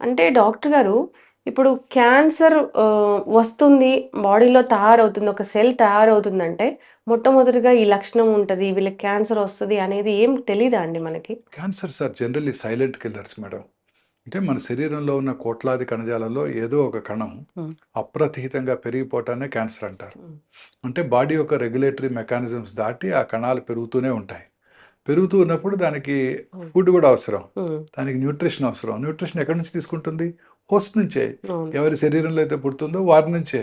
అంటే డాక్టర్ గారు ఇప్పుడు క్యాన్సర్ వస్తుంది. బాడీలో తయారవుతుంది. ఒక సెల్ తయారవుతుందంటే మొట్టమొదటిగా ఈ లక్షణం ఉంటది. వీళ్ళకి క్యాన్సర్ వస్తది అనేది ఏం తెలీదా అండి మనకి? Cancers are generally silent killers madam. అంటే మన శరీరంలో ఉన్న కోట్లాది కణజాలాల్లో ఏదో ఒక కణం. అప్రతిహితంగా పెరిగిపోవటాన్నే క్యాన్సర్ అంటారు. అంటే బాడీ యొక్క రెగ్యులేటరీ మెకానిజమ్స్ దాటి ఆ కణాలు పెరుగుతూనే ఉంటాయి. పెరుగుతూ ఉన్నప్పుడు దానికి. ఫుడ్ కూడా అవసరం. దానికి న్యూట్రిషన్ అవసరం. న్యూట్రిషన్ ఎక్కడి నుంచి తీసుకుంటుంది? హోస్ట్ నుంచే. ఎవరి శరీరంలో అయితే పుడుతుందో వారి నుంచే.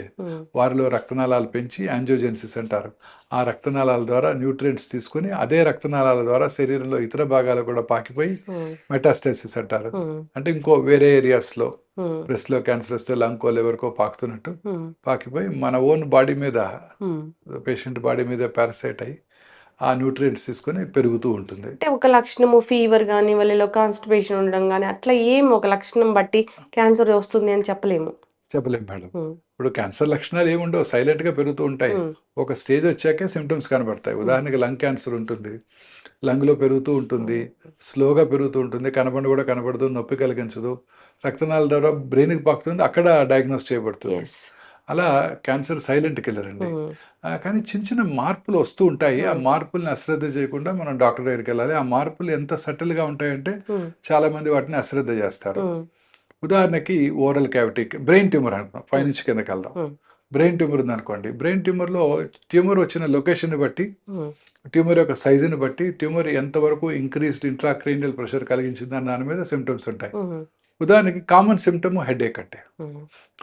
వారిలో రక్తనాళాలు పెంచి యాంజియోజెన్సిస్ అంటారు. ఆ రక్తనాళాల ద్వారా న్యూట్రియంట్స్ తీసుకొని అదే రక్తనాళాల ద్వారా శరీరంలో ఇతర భాగాలకు కూడా పాకిపోయి. మెటాస్టాసిస్ అంటారు. అంటే ఇంకో వేరే ఏరియాస్‌లో. బ్రెస్ట్‌లో క్యాన్సర్ వస్తే లంగ్‌కో, లివర్‌కో పాకుతున్నట్టు హ్మ్. పాకిపోయి మన ఓన్ బాడీ మీద. పేషెంట్ బాడీ మీద పారాసైట్ అయ్యి ఆ న్యూట్రియంట్స్ తీసుకొని పెరుగుతూ ఉంటుంది. అంటే ఒక లక్షణము ఫీవర్ గాని, వాళ్ళలో కాన్‌స్టిపేషన్ ఉండడం గాని అట్లా ఏం ఒక లక్షణం బట్టి క్యాన్సర్ వస్తుంది అని చెప్పలేము. చెప్పలేం మేడం. ఇప్పుడు క్యాన్సర్ లక్షణాలు ఏముండవు. సైలెంట్‌గా పెరుగుతూ ఉంటాయి. ఒక స్టేజ్ వచ్చాకే సింప్టమ్స్ కనబడతాయి. ఉదాహరణకి లంగ్ క్యాన్సర్ ఉంటుంది. లంగ్‌లో పెరుగుతూ ఉంటుంది. స్లోగా పెరుగుతూ ఉంటుంది. కనపడను కూడా కనపడదు. నొప్పి కలిగించదు. రక్తనాళాల ద్వారా బ్రెయిన్‌కి పాకుతుంది. అక్కడ డయాగ్నోస్ చేయబడుతుంది. అలా క్యాన్సర్ సైలెంట్ కిల్లర్ అండి. కానీ చిన్న చిన్న మార్పులు వస్తూ ఉంటాయి. ఆ. మార్పుల్ని అశ్రద్ధ చేయకుండా మనం డాక్టర్ దగ్గరికెళ్ళాలి. ఆ మార్పులు ఎంత సటిల్‌గా ఉంటాయంటే హ్మ్. చాలామంది వాటిని అశ్రద్ధ చేస్తారు. ఉదాహరణకి ఓరల్ క్యావిటీ బ్రెయిన్ ట్యూమర్ అంటున్నాం. హ్మ్. పైనుంచి కిందకెళ్దాం. హ్మ్. బ్రెయిన్ ట్యూమర్ ఉందనుకోండి. బ్రెయిన్ ట్యూమర్‌లో ట్యూమర్ వచ్చిన లొకేషన్‌ని బట్టి. ట్యూమర్ యొక్క సైజుని బట్టి, ట్యూమర్ ఎంతవరకు ఇంక్రీజ్డ్ ఇంట్రాక్రేనియల్ ప్రెషర్ కలిగించిందన్న దాని మీద సింప్టమ్స్ ఉంటాయి. ఉదాహరణకి కామన్ సింప్టమ్ హెడేక్ అంటే.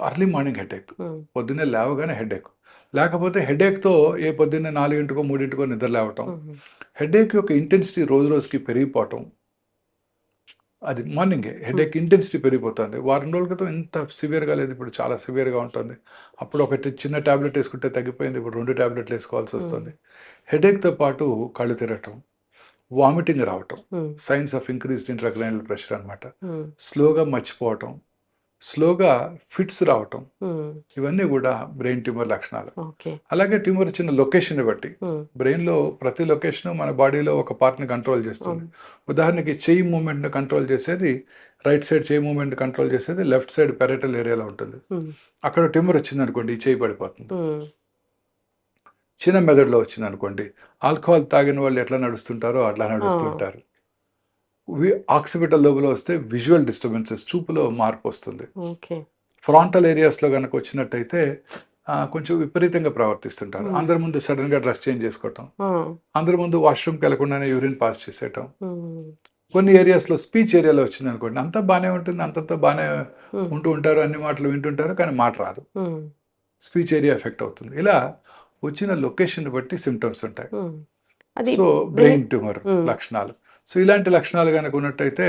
Early morning headache. పొద్దున్నే లేవగానే హెడేక్. లేకపోతే హెడేక్‌తో ఏ పొద్దున్నే 4కో, 3కో నిద్ర లేవటం. హెడేక్ యొక్క ఇంటెన్సిటీ రోజు రోజుకి పెరిగిపోవటం. అది మార్నింగే. హెడేక్ ఇంటెన్సిటీ పెరిగిపోతుంది. వారం రోజుల క్రితం ఇంత సివియర్‌గా లేదు. ఇప్పుడు చాలా సివియర్‌గా ఉంటుంది. అప్పుడు ఒకటి చిన్న టాబ్లెట్ ఏసుకుంటే తగ్గిపోయింది. ఇప్పుడు 2 టాబ్లెట్‌లు ఏసుకోవాల్సి హ్మ్. వస్తుంది. హెడేక్‌తో పాటు కళ్ళు తిరగటం, వామిటింగ్ రావటం. Signs of increased intracranial pressure అన్నమాట. హ్మ్. స్లోగా మర్చిపోవటం, స్లోగా ఫిట్స్ రావటం. హ్మ్. ఇవన్నీ కూడా బ్రెయిన్ ట్యూమర్ లక్షణాలు. అలాగే ట్యూమర్ వచ్చిన లొకేషన్‌ని బట్టి. హ్మ్. బ్రెయిన్‌లో ప్రతి లొకేషను మన బాడీలో ఒక పార్ట్‌ని కంట్రోల్ చేస్తుంది. ఉదాహరణకి చెయ్యి మూవ్‌మెంట్‌ని కంట్రోల్ చేసేది రైట్ సైడ్ చెయ్యి మూవ్‌మెంట్‌ని కంట్రోల్ చేసేది లెఫ్ట్ సైడ్ పెరటల్ ఏరియాలో ఉంటుంది. హ్మ్. అక్కడ ట్యూమర్ వచ్చిందనుకోండి ఈ చెయ్యి పడిపోతుంది. చిన్న మెదడులో వచ్చిందనుకోండి ఆల్కహాల్ తాగిన వాళ్ళు ఎట్లా నడుస్తుంటారో అట్లా! నడుస్తుంటారు. వి ఆక్సిపిటల్ లోబులో వస్తే విజువల్ డిస్టర్బెన్సెస్ చూపులో మార్పు వస్తుంది. ఫ్రాంటల్ ఏరియాస్‌లో గనక వచ్చినట్టయితే కొంచెం విపరీతంగా ప్రవర్తిస్తుంటారు. అందరి ముందు సడెన్‌గా డ్రెస్ చేంజ్ చేసుకోవటం. అందరి ముందు వాష్‌రూమ్‌కి వెళ్ళకుండానే యూరిన్ పాస్ చేసేయటం. కొన్ని ఏరియాస్‌లో స్పీచ్ ఏరియాలో వచ్చిందనుకోండి అంతా బానే ఉంటుంది. అంతంతా హ్మ్. ఉంటూ ఉంటారు. అన్ని మాటలు వింటుంటారు. కానీ మాట రాదు. స్పీచ్ ఏరియా ఎఫెక్ట్ అవుతుంది. ఇలా వచ్చిన లొకేషన్‌ని బట్టి సింప్టమ్స్ ఉంటాయి. So, brain tumour. లక్షణాలు. సో, ఇలాంటి లక్షణాలు గనక ఉన్నట్టయితే.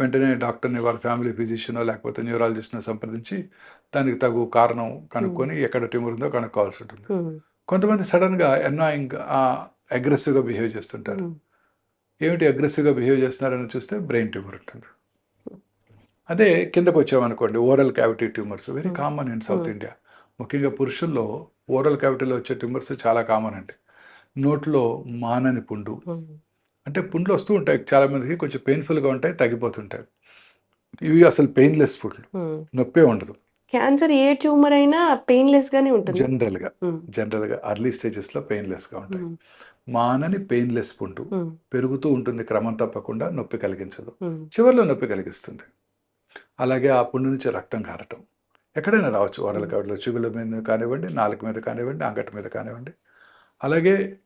వెంటనే డాక్టర్‌ని వాళ్ళ ఫ్యామిలీ ఫిజిషియనో లేకపోతే న్యూరాలజిస్ట్‌నో సంప్రదించి దానికి తగు కారణం. కనుక్కొని ఎక్కడ ట్యూమర్ ఉందో కనుక్కోవాల్సి ఉంటుంది. కొంతమంది సడెన్‌గా అన్నాయింగ్ ఆహ్, అగ్రెసివ్‌గా బిహేవ్ చేస్తుంటారు. ఏమిటి అగ్రెసివ్‌గా బిహేవ్ చేస్తున్నారని చూస్తే బ్రెయిన్ ట్యూమర్ ఉంటుంది. అదే కిందకొచ్చామనుకోండి oral cavity tumours very. Common in south. India. ముఖ్యంగా పురుషుల్లో ఓరల్ క్యావిటీలో వచ్చే ట్యూమర్స్ చాలా కామన్ అండి. నోట్లో మానని పుండు. అంటే పుండ్లు వస్తూ ఉంటాయి. చాలా మందికి కొంచెం పెయిన్‌ఫుల్‌గా ఉంటాయి. తగ్గిపోతుంటాయి. ఇవి అసలు పెయిన్‌లెస్ పుండ్లు. నొప్పే ఉండదు. క్యాన్సర్ ఏ ట్యూమర్ అయినా పెయిన్‌లెస్‌గానే ఉంటుందా? జనరల్‌గా. హ్మ్. జనరల్‌గా ఎర్లీ స్టేజెస్‌లో పెయిన్‌లెస్‌గా ఉంటాయి. హ్మ్. మానని పెయిన్‌లెస్ పుండు. పెరుగుతూ ఉంటుంది క్రమం తప్పకుండా నొప్పి కలిగించదు. చివర్లో నొప్పి కలిగిస్తుంది. అలాగే ఆ పుండు నుంచి రక్తం కారటం. ఎక్కడైనా రావచ్చు ఓరల్. క్యావిటీలో చిగుళ్ళ మీద కానివ్వండి, నాలుక మీద కానివ్వండి, అంగటి మీద కానివ్వండి. అలాగే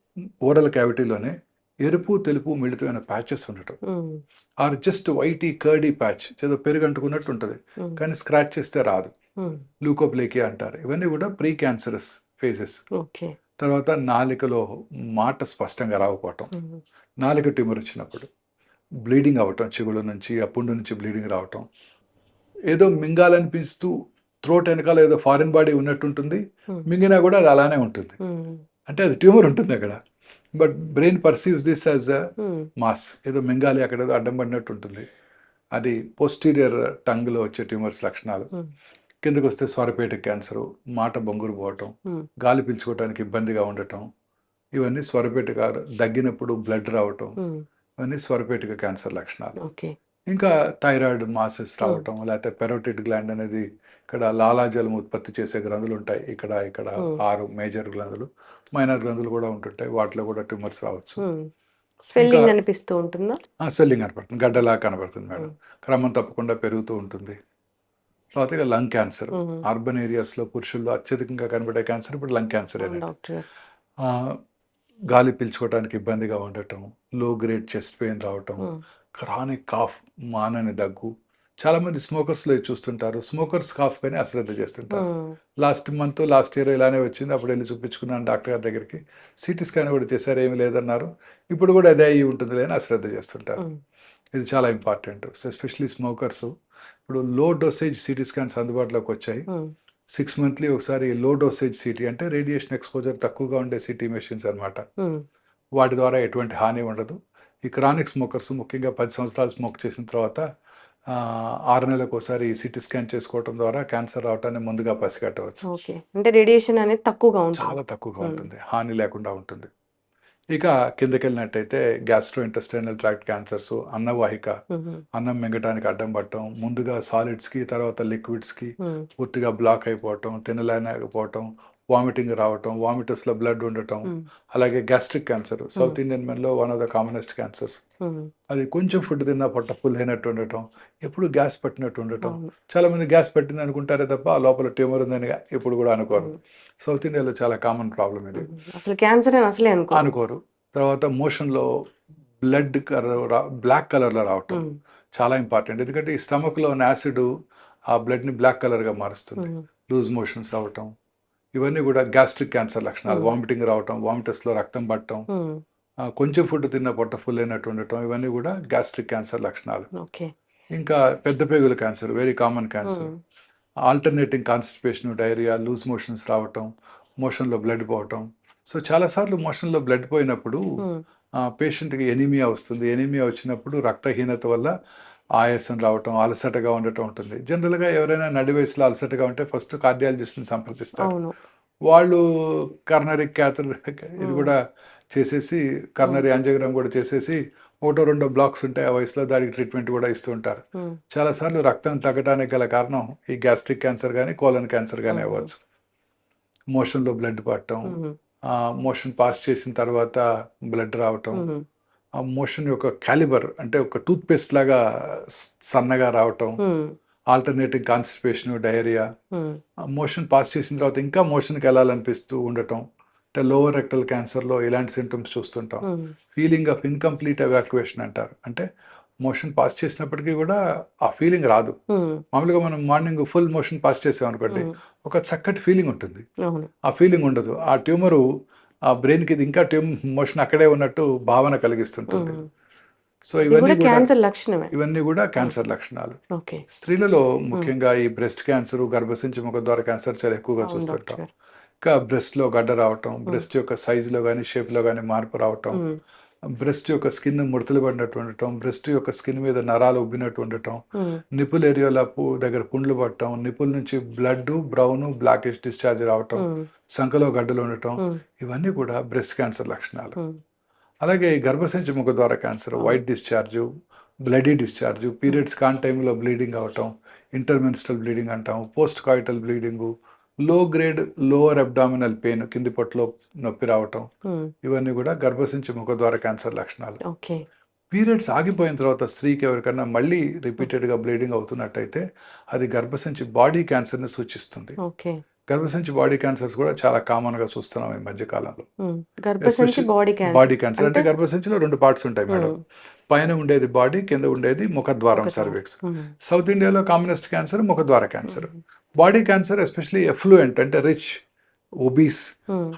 ఓరల్ క్యావిటీలోనే ఎరుపు, తెలుపు మిళితమైన ప్యాచెస్ ఉండటం. Or just whitey curdy patch ఏదో పెరుగు అంటుకున్నట్టు ఉంటది. కానీ స్క్రాచ్ చేస్తే రాదు. హ్మ్. ల్యూకోప్లేకియా అంటారు. ఇవన్నీ కూడా ప్రీ క్యాన్సరస్ ఫేజెస్. ఓకే. తర్వాత నాలికలో మాట స్పష్టంగా రాకపోవటం. నాలుక ట్యూమర్ వచ్చినప్పుడు. బ్లీడింగ్ అవ్వటం చెవుల నుంచి, ఆ పుండు నుంచి బ్లీడింగ్ రావటం. ఏదో మింగాలనిపిస్తూ థ్రోట్ వెనకాల ఏదో ఫారిన్ బాడీ ఉన్నట్టుంటుంది. హ్మ్. మింగినా కూడా అది అలానే ఉంటుంది. హ్మ్. అంటే అది ట్యూమర్ ఉంటుంది అక్కడ. But brain perceives this as a hmm. Mass. ఏదో మింగాలి అక్కడ ఏదో అడ్డం పడినట్టు ఉంటుంది. అది పోస్టీరియర్ టంగ్‌లో వచ్చే ట్యూమర్స్ లక్షణాలు. హ్మ్. కిందకొస్తే స్వరపేటిక క్యాన్సరు, మాట బొంగురు పోవటం. గాలి పీల్చుకోవటానికి ఇబ్బందిగా ఉండటం. ఇవన్నీ స్వరపేటిక దగ్గినప్పుడు బ్లడ్ రావటం. ఇవన్నీ స్వరపేటిక క్యాన్సర్ లక్షణాలు. ఇంకా థైరాయిడ్ మాసెస్ రావటం లేకపోతే పెరోటిడ్ గ్లాండ్ అనేది ఇక్కడ లాలాజలం ఉత్పత్తి చేసే గ్రంథులు ఉంటాయి ఇక్కడ ఇక్కడ. ఆరు మేజర్ గ్రంథులు మైనర్ గ్రంథులు కూడా ఉంటుంటాయి వాటిలో కూడా ట్యూమర్స్ రావచ్చు. స్వెల్లింగ్ అనిపిస్తూ ఉంటుందా? స్వెల్లింగ్ కనపడుతుంది గడ్డలా కనబడుతుంది మేడం. క్రమం తప్పకుండా పెరుగుతూ ఉంటుంది తర్వాత ఇక లంగ్ క్యాన్సర్. అర్బన్ ఏరియాస్లో పురుషుల్లో అత్యధికంగా కనబడే క్యాన్సర్ ఇప్పుడు లంగ్ క్యాన్సర్. గాలి పీల్చుకోవడానికి ఇబ్బందిగా ఉండటం లో గ్రేడ్ చెస్ట్ పెయిన్ రావటం. క్రానిక్ కాఫ్ మానని దగ్గు చాలా మంది స్మోకర్స్లో చూస్తుంటారు. స్మోకర్స్ కాఫ్ కానీ అశ్రద్ధ చేస్తుంటారు. లాస్ట్ మంత్ లాస్ట్ ఇయర్ ఇలానే వచ్చింది. అప్పుడు వెళ్ళి చూపించుకున్నాను డాక్టర్ గారి దగ్గరికి. సిటీ స్కాన్ కూడా చేశారు ఏమీ లేదన్నారు. ఇప్పుడు కూడా అదే అయ్యి ఉంటుంది అని అశ్రద్ధ చేస్తుంటారు. ఇది చాలా ఇంపార్టెంట్ ఎస్పెషలీ స్మోకర్స్ ఇప్పుడు లో డోసేజ్ సిటీ స్కాన్స్ అందుబాటులోకి వచ్చాయి. సిక్స్ మంత్లీ ఒకసారి లో డోసేజ్ సిటీ అంటే రేడియేషన్ ఎక్స్పోజర్ తక్కువగా ఉండే సిటీ మెషిన్స్ అన్నమాట. హ్మ్. వాటి ద్వారా ఎటువంటి హాని ఉండదు. ఈ క్రానిక్ స్మోకర్స్ ముఖ్యంగా పది సంవత్సరాలు స్మోక్ చేసిన తర్వాత ఆరు నెలలకు ఒకసారి సిటీ స్కాన్ చేసుకోవడం ద్వారా క్యాన్సర్ రావటాన్ని ముందుగా పసిగట్టవచ్చు ఓకే. అంటే రేడియేషన్ అనేది తక్కువగా ఉంటుంది. చాలా తక్కువగా. ఉంటుంది హాని లేకుండా ఉంటుంది ఇక కిందకి వెళ్ళినట్టయితే గ్యాస్ట్రో ఇంటెస్టైనల్ ట్రాక్ట్ క్యాన్సర్స్ అన్నవాహిక. అన్నం మింగటానికి అడ్డం పట్టడం ముందుగా సాలిడ్స్కి తర్వాత లిక్విడ్స్కి హ్మ్. పూర్తిగా బ్లాక్ అయిపోవటం తినలేకపోవటం వామిటింగ్ రావటం వామిటస్లో బ్లడ్ ఉండటం హ్మ్. అలాగే gastric cancer south Indian మెన్లో one of the commonest cancers. అది కొంచెం ఫుడ్ తిన్నా పొట్ట ఫుల్ అయినట్టు ఉండటం ఎప్పుడు గ్యాస్ పట్టినట్టు ఉండటం. చాలా మంది గ్యాస్ పట్టింది అనుకుంటారే తప్ప ఆ లోపల ట్యూమర్ ఉందని ఎప్పుడు కూడా అనుకోరు. సౌత్ ఇండియాలో చాలా కామన్ ప్రాబ్లం ఇది హ్మ్. అసలు క్యాన్సర్ అసలే అనుకో అనుకోరు తర్వాత మోషన్లో బ్లడ్ బ్లాక్ కలర్లో రావటం. చాలా ఇంపార్టెంట్ ఎందుకంటే ఈ స్టమక్లో ఉన్న యాసిడ్ ఆ బ్లడ్ని బ్లాక్ కలర్గా మారుస్తుంది. లూజ్ మోషన్స్ అవటం ఇవన్నీ కూడా గ్యాస్ట్రిక్ క్యాన్సర్ లక్షణాలు. వామిటింగ్ రావటం వామిటస్లో రక్తం పట్టడం కొంచెం ఫుడ్ తిన్న పొట్ట ఫుల్ అయినట్టు ఉండటం ఇవన్నీ కూడా గ్యాస్ట్రిక్ క్యాన్సర్ లక్షణాలు. ఇంకా పెద్ద పేగుల cancer very common cancer. Alternating constipation diarrhoea loose motions రావటం మోషన్లో బ్లడ్ పోవటం సో చాలాసార్లు మోషన్లో బ్లడ్ పోయినప్పుడు. పేషెంట్కి ఎనీమియా వస్తుంది ఎనీమియా వచ్చినప్పుడు రక్తహీనత వల్ల ఆయాసం రావటం అలసటగా ఉండటం ఉంటుంది జనరల్గా ఎవరైనా నడి వయసులో అలసటగా ఉంటే ఫస్ట్ కార్డియాలజిస్ట్ని సంప్రదిస్తారు. వాళ్ళు కర్నరీ క్యాథర్ ఇది. కూడా చేసేసి కర్నరీ అంజగ్రామ్ కూడా చేసేసి ఒకటో రెండో బ్లాక్స్ ఉంటాయి ఆ వయసులో దానికి ట్రీట్మెంట్ కూడా ఇస్తూ ఉంటారు హ్మ్. చాలాసార్లు రక్తం తగ్గడానికి గల కారణం ఈ గ్యాస్ట్రిక్ క్యాన్సర్ కానీ కోలన్ క్యాన్సర్ కానీ. అవ్వచ్చు మోషన్లో బ్లడ్ పట్టడం. మోషన్ పాస్ చేసిన తర్వాత బ్లడ్ రావటం. ఆ మోషన్ యొక్క క్యాలిబర్ అంటే ఒక టూత్ పేస్ట్ లాగా సన్నగా రావటం. Alternating constipation diarrhoea. Motion pass చేసిన తర్వాత ఇంకా మోషన్కి వెళ్ళాలనిపిస్తూ ఉండటం అంటే లోవర్ రెక్టల్ క్యాన్సర్లో ఇలాంటి సింటమ్స్ చూస్తుంటాం. ఫీలింగ్ ఆఫ్ ఇన్కంప్లీట్ ఎవాక్యుయేషన్ అంటారు అంటే మోషన్ పాస్ చేసినప్పటికీ కూడా ఆ ఫీలింగ్ రాదు. మామూలుగా మనం మార్నింగ్ ఫుల్ మోషన్ పాస్ చేసాం అనుకోండి. ఒక చక్కటి ఫీలింగ్ ఉంటుంది. ఆ ఫీలింగ్ ఉండదు ఆ ట్యూమరు ఆ బ్రెయిన్కి ఇది ఇంకా ట్యూమ్ మోషన్ అక్కడే ఉన్నట్టు భావన కలిగిస్తుంటుంది. సో ఇవన్నీ క్యాన్సర్ లక్షణమే. ఇవన్నీ కూడా క్యాన్సర్ లక్షణాలు. స్త్రీలలో ముఖ్యంగా ఈ బ్రెస్ట్ క్యాన్సర్ గర్భసించి ముఖద్వార క్యాన్సర్ చాలా ఎక్కువగా చూస్తుంటాం. ఇంకా బ్రెస్ట్లో గడ్డ రావటం బ్రెస్ట్ యొక్క సైజులో కానీ షేప్లో కానీ మార్పు రావటం. బ్రెస్ట్ యొక్క స్కిన్ ముడతలు పడినట్టు ఉండటం బ్రెస్ట్ యొక్క స్కిన్ మీద నరాలు ఉబ్బినట్టు ఉండటం హ్మ్. నిపుల్ ఏరియాలో దగ్గర పుండ్లు పడటం నిపుల్ నుంచి బ్లడ్ బ్రౌన్ బ్లాకిష్ డిశ్చార్జ్ రావటం హ్మ్. సంఖలో గడ్డలు ఉండటం హ్మ్. ఇవన్నీ కూడా బ్రెస్ట్ క్యాన్సర్ లక్షణాలు. అలాగే ఈ గర్భసంచి ముఖద్వార క్యాన్సర్ అవును. White discharge bloody discharge periods కాన్ టైంలో బ్లీడింగ్ అవటం ఇంటర్మెన్స్ట్రల్ బ్లీడింగ్ అంటాం post coital bleeding low grade lower abdominal pain కింది పొట్టలో నొప్పి రావటం హ్మ్. ఇవన్నీ కూడా గర్భసించి ముఖద్వార క్యాన్సర్ లక్షణాలు. పీరియడ్స్ ఆగిపోయిన తర్వాత స్త్రీకి ఎవరికైనా మళ్ళీ రిపీటెడ్గా బ్లీడింగ్ అవుతున్నట్టయితే అది గర్భసంచి బాడీ క్యాన్సర్ని సూచిస్తుంది. గర్భసంచి బాడీ క్యాన్సర్స్ కూడా చాలా కామన్గా చూస్తున్నాం ఈ మధ్య కాలంలో Especially బాడీ క్యాన్సర్. అంటే గర్భసంచిలో రెండు పార్ట్స్ ఉంటాయి మేడం. పైన ఉండేది బాడీ కింద ఉండేది ముఖద్వారం. సర్వీక్స్. సౌత్ ఇండియాలో commonest cancer ముఖద్వార cancer. Body cancer especially affluent అంటే రిచ్ ఒబీస్.